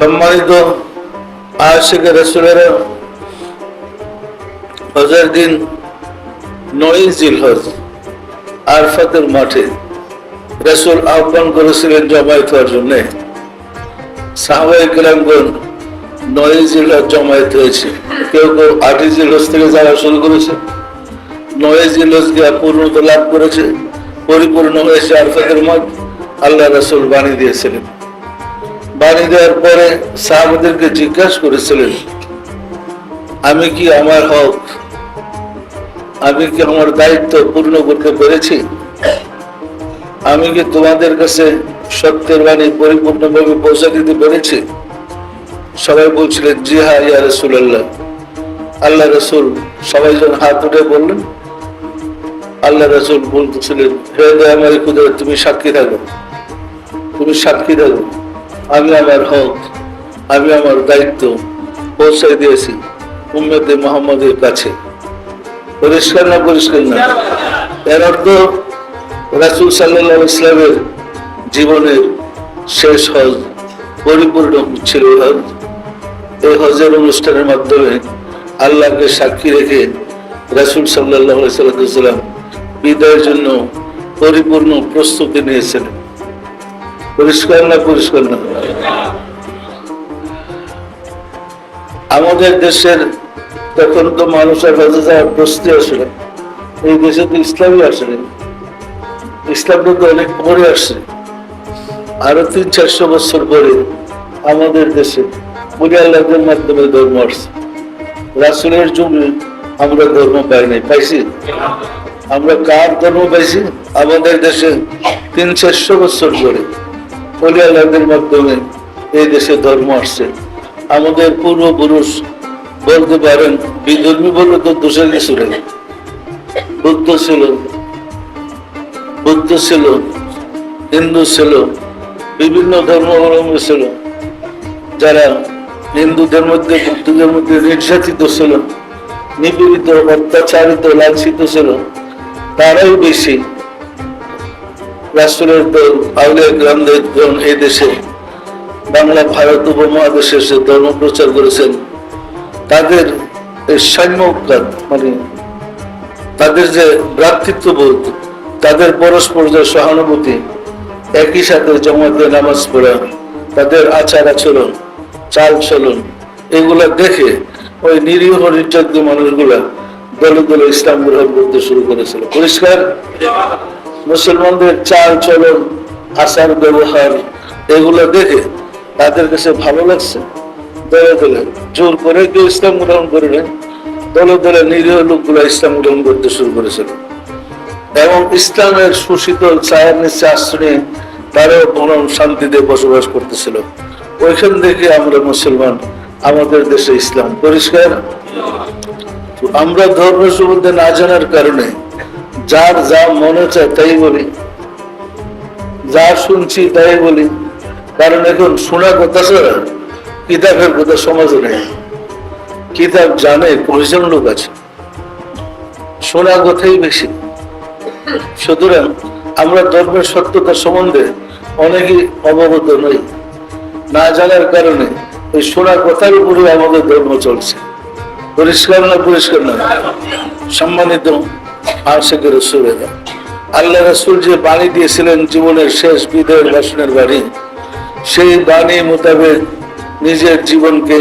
সম্মানিত আশেখ রসুলেরা হজের দিন নয় জিল হজ আরফাতের মাঠে রসুল আহ্বান করেছিলেন জমায়েত হওয়ার জন্য। সাহাবাই কেরামগণ নয় জিল হজ জমায়েত হয়েছে। কেউ কেউ আটই জিল হজ থেকে যাওয়া শুরু করেছে। নয় জিল হজ গিয়া পূর্ণতা লাভ করেছে। পরিপূর্ণ হয়েছে আরফাতের মাঠ। আল্লাহ রসুল বাণী দিয়েছিলেন। বাণী দেওয়ার পরে সাহাবাদেরকে জিজ্ঞাসা করেছিলেন, আমি কি আমার হক? আমি কি আমার দায়িত্ব পূর্ণ করতে পেরেছি? আমি কি তোমাদের কাছে সত্যের বাণী পরিপূর্ণভাবে পৌঁছে দিতে পেরেছি? সবাই বলছিলেন, জি হা, ইয়া রসুল আল্লাহ আল্লাহ রসুল সবাই যখন হাত উঠে বললেন, আল্লাহ রসুল বলতেছিলেন, হে আমার খুদে তুমি সাক্ষী থাকো। তুমি সাক্ষী থাকো। আমি আমার হক, আমি আমার দায়িত্ব পৌঁছাই দিয়েছি উম্মেদে মোহাম্মদের কাছে। পরিষ্কার না পরিষ্কার না? এর অর্থ রাসুল সাল্লাহ ইসলামের জীবনের শেষ হজ পরিপূর্ণ ছিল হজ। এই হজের অনুষ্ঠানের মাধ্যমে আল্লাহকে সাক্ষী রেখে রাসুল সাল্লাহ সাল্লাম বিদায়ের জন্য পরিপূর্ণ প্রস্তুতি নিয়েছিলেন পরিষ্কার না পরিষ্কার না? আমাদের দেশের তখন তো মানুষের হজে যাওয়ার প্রস্তুতি আসলে এই দেশে তো ইসলামই আসলে ইসলামটা তো অনেক পরে আসছে। আরও তিন, চারশো বছর পরে আমাদের দেশে বলি মাধ্যমে ধর্ম আসছে। রাসুলের যুগে আমরা ধর্ম পাই নাই। পাইছি? আমরা কার ধর্ম পাইছি? আমাদের দেশে তিন, চারশো বছর পরে। বলি আল্লাহদের মাধ্যমে এই দেশে ধর্ম আসছে। আমাদের পূর্বপুরুষ বলতে পারেন, বিধর্মী বললে তো দোষের কিছু নেই। বুদ্ধ ছিল বুদ্ধ ছিল, হিন্দু ছিল, বিভিন্ন ধর্মাবলম্বী ছিল। যারা হিন্দুদের মধ্যে, বুদ্ধদের মধ্যে নির্যাতিত ছিল, নিপীড়িত, অত্যাচারিত, লাঞ্ছিত ছিল, তারাই বেশি রাষ্ট্রের দল আউলিয়া গ্রামদের দল এই দেশে, বাংলা, ভারত উপমহাদেশে এসে ধর্ম প্রচার করেছেন, তাদের সাম্যকাত মানে তাদের যে ভ্রাতৃত্ববোধ, তাদের পরস্পর যে সহানুভূতি, একই সাথে জমাতে নামাজ পড়া, তাদের আচার আচরণ, চাল চলন, এগুলা দেখে ওই নিরীহ নির্যাতিত মানুষগুলা দলে দলে ইসলাম গ্রহণ করতে শুরু করেছিল। পরিষ্কার? মুসলমানদের চাল চলন, আচার ব্যবহার, এগুলো দেখে তাদের কাছে ভালো লাগছে। দলে দলে জোর করে কেউ ইসলাম গ্রহণ করে দলে দলে নিরীহ লোকগুলো ইসলাম গ্রহণ করতে শুরু করেছিল। এবং ইসলামের সুশীতল ছায়ার নিচে আশ্রয়ে তারাও মরম শান্তিতে বসবাস করতেছিল। ওইখান থেকে আমরা মুসলমান আমাদের দেশে ইসলাম পরিষ্কার? আমরা ধর্ম সম্বন্ধে না জানার কারণে যার যা মনে চায় তাই বলি। যা শুনছি তাই বলি। কারণ এখন শোনা কথা ছাড়া কিতাবের কথা সমাজে নেই। কিতাব জানে কয়জন লোক আছে। শোনা কথাই বেশি। সুতরাং আমরা ধর্মের সত্যতা সম্বন্ধে অনেকেই অবগত নই। না জানার কারণে ওই শোনা কথার উপরে আমাদের ধর্ম চলছে। পরিষ্কার না পরিষ্কার না? সম্মানিত আশেখ রসুলেরা। আল্লাহ রসুল যে বাণী দিয়েছিলেন জীবনের শেষ বিদায়ের ভাষণের বাণী, সেই বাণী মোতাবেক নিজের জীবনকে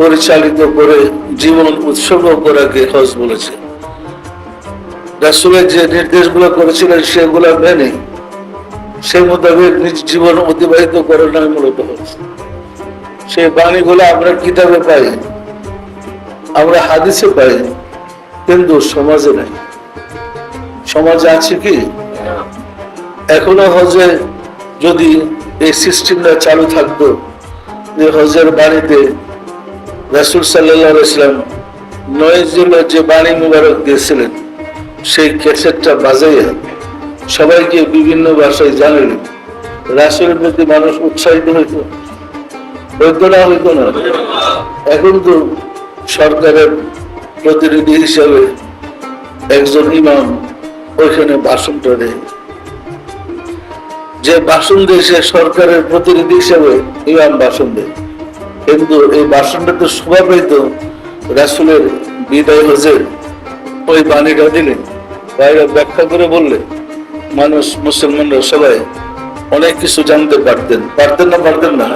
পরিচালিত করে, জীবন উৎসর্গ করাকে হজ বলেছে। রাসুলের যে নির্দেশগুলো করেছিলেন সেগুলো মেনে সেই মোতাবেক নিজ জীবন অতিবাহিত করার নয় মূলত সেই বাণীগুলো আমরা কিতাবে পাই, আমরা হাদিসে পাই কিন্তু সমাজে নাই। সমাজে আছে কি? এখনও হজে যদি এই সিস্টেমটা চালু থাকতো, যে হজের বাণীতে রাসুল সাল্লাহ ইসলাম নয় জিল্লা যে বাণী মুবারক দিয়েছিলেন, সেই ক্যাসেটটা বাজাইয়া সবাইকে বিভিন্ন ভাষায় জানেন রাসুলের প্রতি মানুষ উৎসাহিত হইত। হইতো না হইতো না? এখন তো সরকারের প্রতিনিধি হিসাবে একজন ইমাম ওইখানে ভাষণটা দেয়। যে ভাষণ দিয়েছে সরকারের প্রতিনিধি হিসেবে ইমাম ভাষণ দেয়। কিন্তু এই ভাষণটা তো শোভা পেত রাসুলের বিদায় হজের ওই বাণীটা দিলেন। বাইরে ব্যাখ্যা করে বললে মানুষ, মুসলমানরা সবাই অনেক কিছু জানতে পারতেন। পারতেন না পারতেন না।